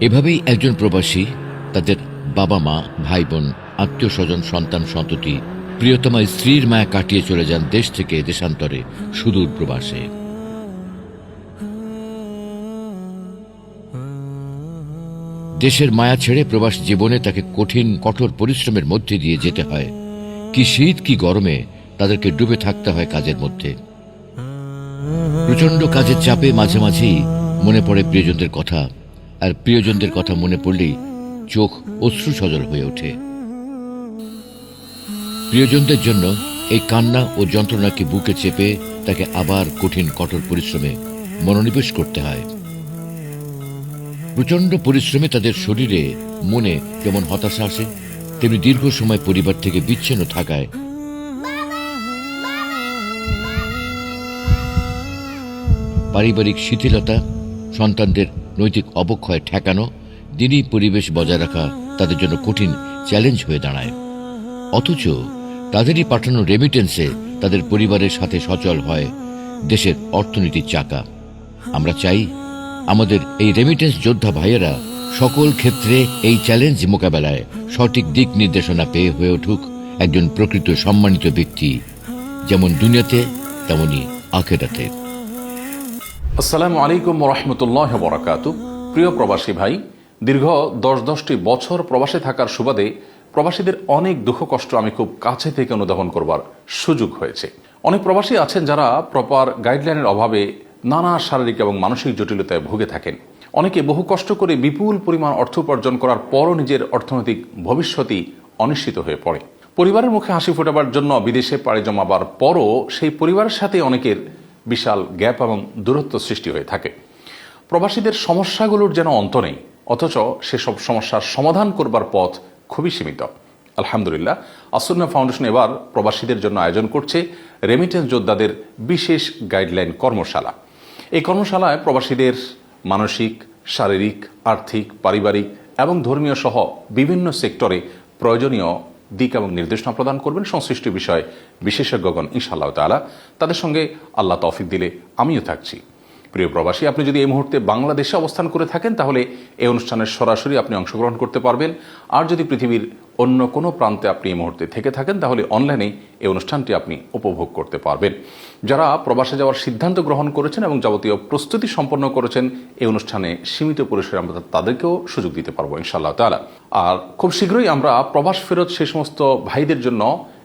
এভাবেই একজন প্রবাসী, তাদের বাবা মা ভাই বোন আত্মীয় স্বজন সন্তান, সন্ততি, প্রিয়তমা স্ত্রীর মায়া কাটিয়ে চলে যান দেশ থেকে দেশান্তরে সুদূর প্রবাসে। দেশের মায়া ছেড়ে প্রবাস জীবনে তাকে কঠিন, কঠোর পরিশ্রমের মধ্যে দিয়ে যেতে হয়। কি শীত, কি গরমে তাদেরকে ডুবে থাকতে হয় কাজের মধ্যে। প্রচণ্ড কাজের চাপে মাঝে মাঝেই মনে পড়ে প্রিয়জনদের কথা। আর প্রিয়জনদের কথা মনে পড়লেই চোখ অশ্রু সজল হয়ে ওঠে। প্রিয়জনদের জন্য এই কান্না ও যন্ত্রণাকে বুকে চেপে তাকে আবার কঠিন, কঠোর পরিশ্রমে মনোনিবেশ করতে হয়। প্রচণ্ড পরিশ্রমে তাদের শরীরে মনে যেমন হতাশা আসে, তেমনি দীর্ঘ সময় পরিবার থেকে বিচ্ছিন্ন থাকায়। পারিবারিক শিথিলতা, সন্তানদের নৈতিক অবক্ষয় ঠেকানো, দিনই পরিবেশ বজায় রাখা তাদের জন্য কঠিন চ্যালেঞ্জ হয়ে দাঁড়ায়। অথচ তাদেরই পাঠানো রেমিটেন্সে তাদের পরিবারের সাথে সচল হয়, দেশের অর্থনীতির চাকা। আমরা চাই আমাদের এই রেমিটেন্স যোদ্ধা ভাইয়েরা সকল ক্ষেত্রে এই চ্যালেঞ্জ মোকাবেলায় সঠিক দিক নির্দেশনা পেয়ে হয়ে উঠুক একজন প্রকৃত সম্মানিত ব্যক্তি, যেমন দুনিয়াতে, তেমনি আখেরাতে। আসসালামু আলাইকুম রহমতুল্লাহ বরাকাত প্রিয় প্রবাসী ভাই, দীর্ঘ দশ দশটি বছর প্রবাসে থাকার সুবাদে প্রবাসীদের অনেক দুঃখ কষ্ট আমি খুব কাছে থেকে অনুধাবন করবার সুযোগ হয়েছে। অনেক প্রবাসী আছেন যারা প্রপার গাইডলাইনের অভাবে নানা শারীরিক এবং মানসিক জটিলতায় ভুগে থাকেন। অনেকে বহু কষ্ট করে বিপুল পরিমাণ অর্থ উপার্জন করার পরও নিজের অর্থনৈতিক ভবিষ্যতই অনিশ্চিত হয়ে পড়ে। পরিবারের মুখে হাসি ফোটাবার জন্য বিদেশে পাড়ি জমাবার পরও সেই পরিবারের সাথে অনেকের বিশাল গ্যাপ এবং দূরত্ব সৃষ্টি হয়ে থাকে। প্রবাসীদের সমস্যাগুলোর যেন অন্ত নেই, অথচ সেসব সমস্যার সমাধান করবার পথ খুবই সীমিত। আলহামদুলিল্লাহ, আসন্না ফাউন্ডেশন এবার প্রবাসীদের জন্য আয়োজন করছে রেমিটেন্স যোদ্ধাদের বিশেষ গাইডলাইন কর্মশালা। এই কর্মশালায় প্রবাসীদের মানসিক, শারীরিক, আর্থিক, পারিবারিক এবং ধর্মীয় সহ বিভিন্ন সেক্টরে প্রয়োজনীয় দিক এবং নির্দেশনা প্রদান করবেন সংশ্লিষ্ট বিষয়ে বিশেষজ্ঞগণ, ইনশাআল্লাহ তালা তাদের সঙ্গে আল্লাহ তৌফিক দিলে আমিও থাকছি। প্রিয় প্রবাসী, আপনি যদি এই মুহূর্তে বাংলাদেশে অবস্থান করে থাকেন, তাহলে এই অনুষ্ঠানের সরাসরি আপনি অংশগ্রহণ করতে পারবেন। আর যদি পৃথিবীর অন্য কোনো প্রান্তে আপনি এই মুহূর্তে থেকে থাকেন, তাহলে অনলাইনে এই অনুষ্ঠানটি আপনি উপভোগ করতে পারবেন। যারা প্রবাসে যাওয়ার সিদ্ধান্ত গ্রহণ করেছেন এবং যাবতীয় প্রস্তুতি সম্পন্ন করেছেন, এই অনুষ্ঠানে সীমিত পরিসরে আমরা তাদেরকেও সুযোগ দিতে পারব, ইনশাআল্লাহ তালা আর খুব শীঘ্রই আমরা প্রবাস ফেরত সে সমস্ত ভাইদের জন্য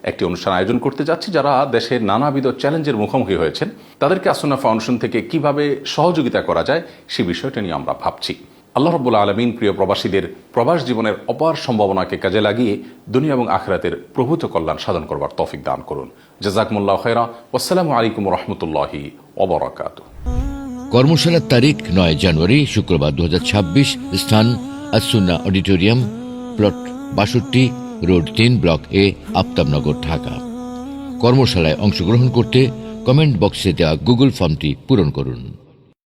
একটি অনুষ্ঠান আয়োজন করতে যাচ্ছি, যারা দেশের নানাবিধ চ্যালেঞ্জের মুখোমুখি হয়েছেন। তাদেরকে আসনা ফাউন্ডেশন থেকে কীভাবে সহযোগিতা করা যায়, সে বিষয়টা নিয়ে আমরা ভাবছি। আল্লাহ রব্বুল আলমিন প্রিয় প্রবাসীদের প্রবাস জীবনের অপার সম্ভাবনাকে কাজে লাগিয়ে দুনিয়া এবং আখরাতের প্রভূত কল্যাণ সাধন করবার তফিক দান করুন। জাজাকমুল্লাহ খৈরা আসসালামু আলাইকুম রহমতুল্লাহি ওবরাকাত কর্মশালার তারিখ নয় জানুয়ারি, শুক্রবার দুহাজার ছাব্বিশ, স্থান আসুন্না অডিটোরিয়াম, প্লট বাষট্টি, রোড তিন, ব্লক এ, আফতাবনগর, ঢাকা। কর্মশালায় অংশগ্রহণ করতে কমেন্ট বক্সে দেওয়া গুগল ফর্মটি পূরণ করুন।